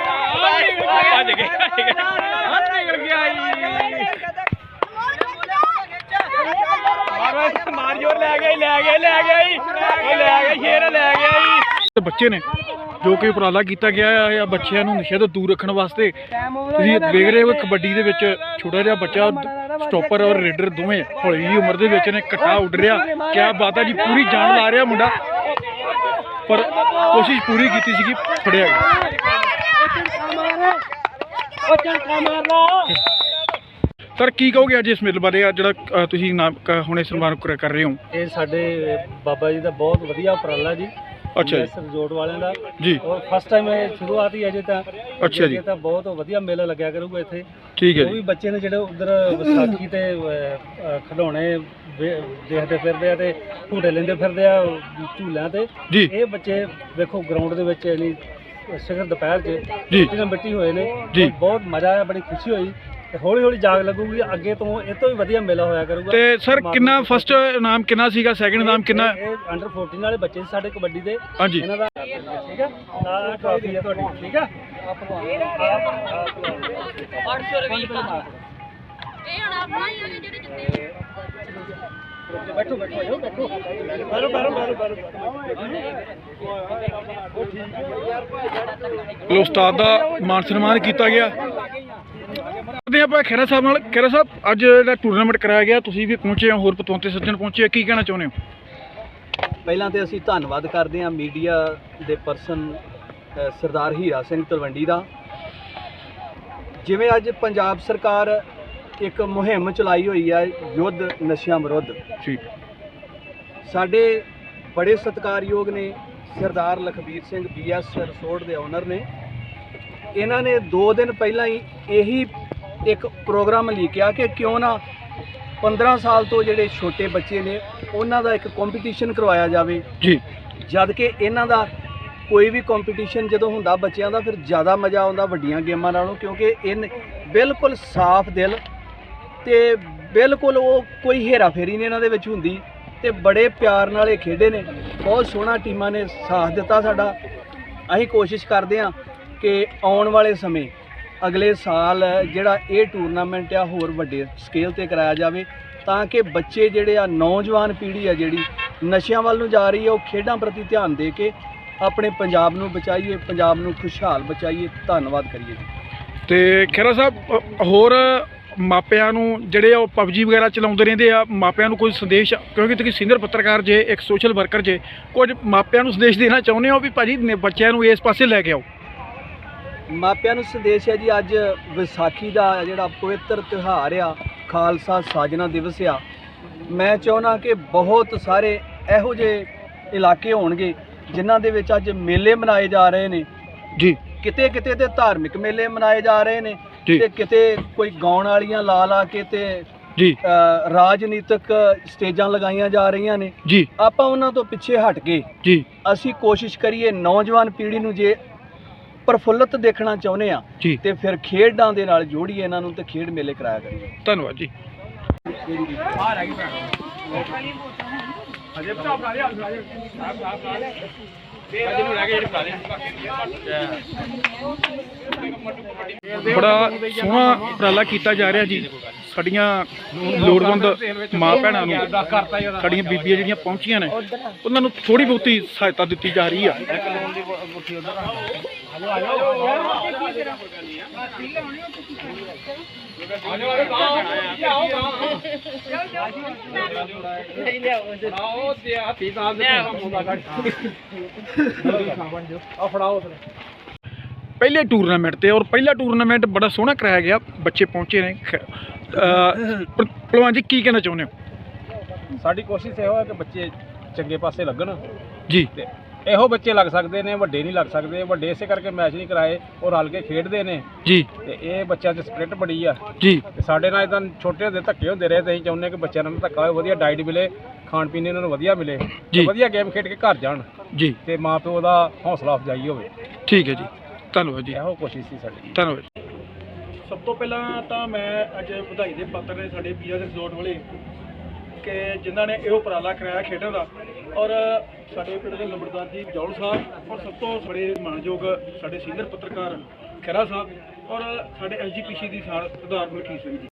ਭੱਜ ਗਏ ਹਾਂ ਨਿਕਲ ਗਿਆ ਈ ਮਾਰੋ ਮਾਰਿਓ ਲੈ ਗਿਆ ਈ, ਲੈ ਗਿਆ ਈ, ਲੈ ਗਿਆ ਈ। ਉਹ ਲੈ ਗਿਆ ਸ਼ੇਰ ਲੈ ਗਿਆ ਈ ਤੇ ਬੱਚੇ ਨੇ ਜੋ ਕਿ ਉਪਰਾਲਾ ਕੀਤਾ ਗਿਆ ਹੈ ਆ ਬੱਚਿਆਂ ਨੂੰ ਨਸ਼ੇ ਤੋਂ ਦੂਰ ਰੱਖਣ ਵਾਸਤੇ। ਤੁਸੀਂ ਵੇਖ ਰਹੇ ਹੋ ਕਬੱਡੀ ਦੇ ਵਿੱਚ ਛੋਟਾ ਜਿਹਾ ਬੱਚਾ ਸਟਾਪਰ ਔਰ ਰੇਡਰ ਦੋਵੇਂ ਹੌਲੀ ਜਿਹੀ ਉਮਰ ਦੇ ਵਿੱਚ ਨੇ ਘਟਾ ਉੱਡ ਰਿਹਾ। ਕਿਆ ਬਾਤ ਹੈ ਜੀ ਪੂਰੀ ਜਾਨ ਲਾ ਰਿਹਾ ਮੁੰਡਾ। ਪਰ ਕੋਸ਼ਿਸ਼ ਪੂਰੀ ਕੀਤੀ ਸੀਗੀ ਫੜਿਆ ਗਿਆ। ਸਰ ਕੀ ਕਹੋਗੇ ਅੱਜ ਇਸ ਮੇਲੇ ਬਾਰੇ? ਆ ਜਿਹੜਾ ਤੁਸੀਂ ਨਾਮ ਹੁਣੇ ਸਨਮਾਨ ਕਰ ਰਹੇ ਹੋ। ਇਹ ਸਾਡੇ ਬਾਬਾ ਜੀ ਦਾ ਬਹੁਤ ਵਧੀਆ ਉਪਰਾਲਾ ਜੀ। ਅੱਛਾ ਜੀ। ਰਿਜ਼ੋਰਟ ਵਾਲਿਆਂ ਦਾ। ਜੀ। ਔਰ ਫਸਟ ਟਾਈਮ ਇਹ ਸ਼ੁਰੂਆਤ ਹੀ ਅਜੇ ਤਾਂ। ਅੱਛਾ ਜੀ। ਤਾਂ ਬਹੁਤ ਵਧੀਆ ਮੇਲਾ ਲੱਗਿਆ ਕਰੂਗਾ ਇੱਥੇ। ਠੀਕ ਹੈ ਉਹ ਵੀ ਜੀ ਬੱਚੇ ਨੇ ਜਿਹੜੇ ਉਧਰ ਵਿਸਾਖੀ ਤੇ ਅਹ, ਅਹ, ਖਿਡੌਣੇ ਵੇ- ਦੇਖਦੇ ਫਿਰਦੇ ਆ ਤੇ ਝੂਟੇ ਲੈਂਦੇ ਫਿਰਦੇ ਆ ਝੂਲਿਆਂ ਤੇ। ਜੀ। ਇਹ ਬੱਚੇ ਵੇਖੋ ਗਰਾਊਂਡ ਦੇ ਵਿੱਚ ਨਹੀਂ ਸਿਖਰ ਦੁਪਹਿਰ 'ਚ ਜੀ। ਮਿੱਟੀ ਨਾਲ ਮਿੱਟੀ ਹੋਏ ਨੇ। ਜੀ। ਬਹੁਤ ਮਜ਼ਾ ਆਇਆ ਬੜੀ ਖੁਸ਼ੀ ਹੋਈ। ਤੇ ਹੌਲੀ ਹੌਲੀ ਜਾਗ ਲੱਗੂਗੀ ਅੱਗੇ ਤੋਂ ਇਹ ਤੋਂ ਵੀ ਵਧੀਆ ਮੇਲਾ ਹੋਇਆ ਕਰੂਗਾ। ਤੇ ਸਰ ਕਿੰਨਾ ਫਸਟ ਇਨਾਮ ਕਿੰਨਾ ਸੀਗਾ ਸੈਕਿੰਡ ਇਨਾਮ ਕਿੰਨਾ? ਇਹ- ਅੰਡਰ 14 ਵਾਲੇ ਬੱਚੇ ਸੀ ਸਾਡੇ ਕਬੱਡੀ ਦੇ। ਹਾਂਜੀ। ਇਹਨਾਂ ਦਾ ਠੀਕ ਹੈ? ਆ ਟਰਾਫੀ ਹੈ ਤੁਹਾਡੀ ਠੀਕ ਹੈ? ਇਹ ਹੁਣ ਆਪਣਾ ਹੀ ਆ ਜਿਹੜੇ ਜਿੱਤੇ ਬੈਠੋ ਬੈਠੋ ਆਜੋ ਬੈਠੋ। ਬਾਰੋ ਬਾਰੋ ਬਾਰੋ ਬਾਰੋ ਲੋ ਉਸਤਾਦ ਦਾ ਮਾਨ ਸਨਮਾਨ ਕੀਤਾ ਗਿਆ। ਕਰਦੇ ਆਪਾਂ ਖੇਰਾ ਸਾਹਿਬ ਨਾਲ। ਖੇਰਾ ਸਾਹਿਬ ਅੱਜ ਜਿਹੜਾ ਟੂਰਨਾਮੈਂਟ ਕਰਾਇਆ ਗਿਆ ਤੁਸੀਂ ਵੀ ਪਹੁੰਚੇ ਹੋ ਹੋਰ ਪਤਵੰਤੇ ਸੱਜਣ ਪਹੁੰਚੇ ਕੀ ਕਹਿਣਾ ਚਾਹੁੰਦੇ ਹੋ? ਪਹਿਲਾਂ ਤੇ ਅਸੀਂ ਧੰਨਵਾਦ ਕਰਦੇ ਹਾਂ ਮੀਡੀਆ ਦੇ ਪਰਸਨ ਸਰਦਾਰ ਹੀਰਾ ਸਿੰਘ ਤਲਵੰਡੀ ਦਾ। ਜਿਵੇਂ ਅੱਜ ਪੰਜਾਬ ਸਰਕਾਰ ਇੱਕ ਮੁਹਿੰਮ ਚਲਾਈ ਹੋਈ ਹੈ ਯੁੱਧ ਨਸ਼ਿਆਂ ਵਿਰੁੱਧ। ਠੀਕ ਸਾਡੇ ਬੜੇ ਸਤਿਕਾਰਯੋਗ ਨੇ ਸਰਦਾਰ ਲਖਬੀਰ ਸਿੰਘ ਬੀਐਸ ਰਿਸੋਰਟ ਦੇ ਓਨਰ ਨੇ। ਇਹਨਾਂ ਨੇ 2 ਦਿਨ ਪਹਿਲਾਂ ਹੀ ਇਹੀ ਇੱਕ ਪ੍ਰੋਗਰਾਮ ਲਿਖਿਆ ਕਿ ਕਿਉਂ ਨਾ 15 ਸਾਲ ਤੋਂ ਜਿਹੜੇ ਛੋਟੇ ਬੱਚੇ ਨੇ ਉਹਨਾਂ ਦਾ ਇੱਕ ਕੰਪੀਟੀਸ਼ਨ ਕਰਵਾਇਆ ਜਾਵੇ। ਜੀ। ਜਦ ਕਿ ਇਹਨਾਂ ਦਾ ਕੋਈ ਵੀ ਕੰਪੀਟੀਸ਼ਨ ਜਦੋਂ ਹੁੰਦਾ ਬੱਚਿਆਂ ਦਾ ਫਿਰ ਜ਼ਿਆਦਾ ਮਜ਼ਾ ਆਉਂਦਾ ਵੱਡੀਆਂ ਗੇਮਾਂ ਨਾਲੋਂ ਕਿਉਂਕਿ ਇਹਨ ਬਿਲਕੁਲ ਸਾਫ਼ ਦਿਲ ਤੇ ਬਿਲਕੁਲ ਉਹ ਕੋਈ ਹੇਰਾਫੇਰੀ ਨਹੀਂ ਇਹਨਾਂ ਦੇ ਵਿੱਚ ਹੁੰਦੀ ਤੇ ਬੜੇ ਪਿਆਰ ਨਾਲ ਇਹ ਖੇਡੇ ਨੇ। ਬਹੁਤ ਸੋਹਣਾ ਟੀਮਾਂ ਨੇ ਸਾਥ ਦਿੱਤਾ ਸਾਡਾ। ਅਸੀਂ ਕੋਸ਼ਿਸ਼ ਕਰਦੇ ਹਾਂ ਕਿ ਆਉਣ ਵਾਲੇ ਸਮੇਂ ਅਗਲੇ ਸਾਲ ਜਿਹੜਾ ਇਹ ਟੂਰਨਾਮੈਂਟ ਆ ਹੋਰ ਵੱਡੇ ਸਕੇਲ ਤੇ ਕਰਾਇਆ ਜਾਵੇ ਤਾਂ ਕਿ ਬੱਚੇ ਜਿਹੜੇ ਆ, ਨੌਜਵਾਨ ਪੀੜ੍ਹੀ ਆ ਜਿਹੜੀ ਨਸ਼ਿਆਂ ਵੱਲ ਨੂੰ ਜਾ ਰਹੀ ਹੈ ਉਹ ਖੇਡਾਂ ਪ੍ਰਤੀ ਧਿਆਨ ਦੇ ਕੇ ਆਪਣੇ ਪੰਜਾਬ ਨੂੰ ਬਚਾਈਏ, ਪੰਜਾਬ ਨੂੰ ਖੁਸ਼ਹਾਲ ਬਚਾਈਏ। ਧੰਨਵਾਦ ਕਰੀਏ ਜੀ। ਤੇ ਖੇਰਾ ਸਾਹਿਬ ਹੋਰ ਮਾਪਿਆਂ ਨੂੰ ਜਿਹੜੇ ਆ, ਉਹ ਪਬਜੀ ਵਗੈਰਾ ਚਲਾਉਂਦੇ ਰਹਿੰਦੇ ਆ, ਮਾਪਿਆਂ ਨੂੰ ਕੋਈ ਸੰਦੇਸ਼, ਕਿਉਂਕਿ ਤੁਸੀਂ ਸੀਨੀਅਰ ਪੱਤਰਕਾਰ ਜੇ, ਇੱਕ ਸੋਸ਼ਲ ਵਰਕਰ ਜੇ, ਕੁਝ ਮਾਪਿਆਂ ਨੂੰ ਸੰਦੇਸ਼ ਦੇਣਾ ਚਾਹੁੰਦੇ ਹੋ ਵੀ ਭਾਜੀ ਨੇ ਬੱਚਿਆਂ ਨੂੰ ਇਸ ਪਾਸੇ ਲੈ ਕੇ ਆਓ? ਮਾਪਿਆਂ ਨੂੰ ਸੰਦੇਸ਼ ਹੈ ਜੀ ਅੱਜ ਵਿਸਾਖੀ ਦਾ ਜਿਹੜਾ ਪਵਿੱਤਰ ਤਿਉਹਾਰ ਆ ਖਾਲਸਾ ਸਾਜਨਾ ਦਿਵਸ ਆ। ਮੈਂ ਚਾਹੁੰਦਾ ਕਿ ਬਹੁਤ ਸਾਰੇ ਇਹੋ ਜਿਹੇ ਇਲਾਕੇ ਹੋਣਗੇ ਜਿਨ੍ਹਾਂ ਦੇ ਵਿੱਚ ਅੱਜ ਮੇਲੇ ਮਨਾਏ ਜਾ ਰਹੇ ਨੇ। ਜੀ। ਕਿਤੇ ਕਿਤੇ ਤੇ ਧਾਰਮਿਕ ਮੇਲੇ ਮਨਾਏ ਜਾ ਰਹੇ ਨੇ। ਤੇ ਕਿਤੇ ਕੋਈ ਗਾਉਣ ਵਾਲੀਆਂ ਲਾ ਲਾ ਕੇ ਤੇ ਜੀ। ਰਾਜਨੀਤਿਕ ਸਟੇਜਾਂ ਲਗਾਈਆਂ ਜਾ ਰਹੀਆਂ ਨੇ। ਜੀ। ਆਪਾਂ ਉਹਨਾਂ ਤੋਂ ਪਿੱਛੇ ਹਟ ਕੇ ਜੀ। ਅਸੀਂ ਕੋਸ਼ਿਸ਼ ਕਰੀਏ ਨੌਜਵਾਨ ਪੀੜ੍ਹੀ ਨੂੰ ਜੇ ਪ੍ਰਫੁੱਲਤ ਦੇਖਣਾ ਚਾਹੁੰਦੇ ਆ ਜੀ। ਤੇ ਫਿਰ ਖੇਡਾਂ ਦੇ ਨਾਲ ਜੋੜੀਏ ਇਹਨਾਂ ਨੂੰ ਤੇ ਖੇਡ ਮੇਲੇ ਕਰਾਇਆ ਕਰੀਏ। ਧੰਨਵਾਦ ਜੀ। ਬੜਾ ਸੋਹਣਾ ਉਪਰਾਲਾ ਕੀਤਾ ਜਾ ਰਿਹਾ ਜੀ। ਸਾਡੀਆਂ ਲੋੜਵੰਦ ਮਾਂ ਭੈਣਾਂ ਨੂੰ ਸਾਡੀਆਂ ਬੀਬੀਆਂ ਜਿਹੜੀਆਂ ਪਹੁੰਚੀਆਂ ਨੇ ਉਹਨਾਂ ਨੂੰ ਥੋੜੀ ਬਹੁਤੀ ਸਹਾਇਤਾ ਦਿੱਤੀ ਜਾ ਰਹੀ ਆ। ਪਹਿਲੇ ਟੂਰਨਾਮੈਂਟ ਤੇ ਔਰ ਪਹਿਲਾ ਟੂਰਨਾਮੈਂਟ ਬੜਾ ਸੋਹਣਾ ਕਰਾਇਆ ਗਿਆ ਬੱਚੇ ਪਹੁੰਚੇ ਨੇ ਪ- ਪਹਿਲਵਾਨ ਜੀ ਕੀ ਕਹਿਣਾ ਚਾਹੁੰਦੇ ਹੋ? ਸਾਡੀ ਕੋਸ਼ਿਸ਼ ਇਹੋ ਹੈ ਕਿ ਬੱਚੇ ਚੰਗੇ ਪਾਸੇ ਲੱਗਣ। ਜੀ। ਤੇ ਇਹੋ ਬੱਚੇ ਲੱਗ ਸਕਦੇ ਨੇ ਵੱਡੇ ਨਹੀਂ ਲੱਗ ਸਕਦੇ ਵੱਡੇ ਇਸੇ ਕਰਕੇ ਮੈਚ ਨਹੀਂ ਕਰਾਏ ਉਹ ਰਲ ਕੇ ਖੇਡਦੇ ਨੇ। ਜੀ। ਤੇ ਇਹ ਬੱਚਿਆਂ 'ਚ ਸਪਿਰਿਟ ਬੜੀ ਆ। ਜੀ। ਤੇ ਸਾਡੇ ਨਾਲ ਇਦਾਂ ਛੋਟੇ ਹੁੰਦੇ ਧੱਕੇ ਹੁੰਦੇ ਰਹੇ ਤੇ ਅਸੀਂ ਚਾਹੁੰਦੇ ਕਿ ਬੱਚਿਆਂ ਨੂੰ ਧੱਕਾ ਹੋਵੇ ਵਧੀਆ ਡਾਈਟ ਮਿਲੇ ਖਾਣ ਪੀਣ ਇਹਨਾਂ ਨੂੰ ਵਧੀਆ ਮਿਲੇ ਜੀ। ਤੇ ਵਧੀਆ ਗੇਮ ਖੇਡ ਕੇ ਘਰ ਜਾਣ। ਜੀ। ਤੇ ਮਾਂ ਪਿਓ ਦਾ ਹੌਸਲਾ ਅਫਜ਼ਾਈ ਹੋਵੇ। ਠੀਕ ਹੈ ਜੀ। ਧੰਨਵਾਦ ਜੀ। ਇਹੋ ਕੋਸ਼ਿਸ਼ ਸੀ ਸਾਡੀ। ਧੰਨਵਾਦ ਸਭ ਤੋਂ ਪਹਿਲਾਂ ਤਾਂ ਮੈਂ ਅੱਜ ਵਧਾਈ ਦੇ ਪਾਤਰ ਨੇ ਸਾਡੇ ਦੇ ਰਿਜ਼ੋਰਟ ਵਾਲੇ ਕਿ ਜਿਨ੍ਹਾਂ ਨੇ ਇਹ ਉਪਰਾਲਾ ਕਰਾਇਆ ਖੇਡਾਂ ਦਾ। ਔਰ ਸਾਡੇ ਪਿੰਡ ਦੇ ਲੰਬੜਦਾਰ ਜੀ ਜੌਲ ਸਾਹਿਬ ਔਰ ਸਭ ਤੋਂ ਬੜੇ ਮਾਣਯੋਗ ਸਾਡੇ ਸੀਨੀਅਰ ਪੱਤਰਕਾਰ ਖਹਿਰਾ ਸਾਹਿਬ ਔਰ ਸਾਡੇ ਐਸਜੀਪੀਸੀ ਦੀ ਸਾਲ ਪ੍ਰਧਾਨ ਮਲਕੀਤ ਸਿੰਘ ਜੀ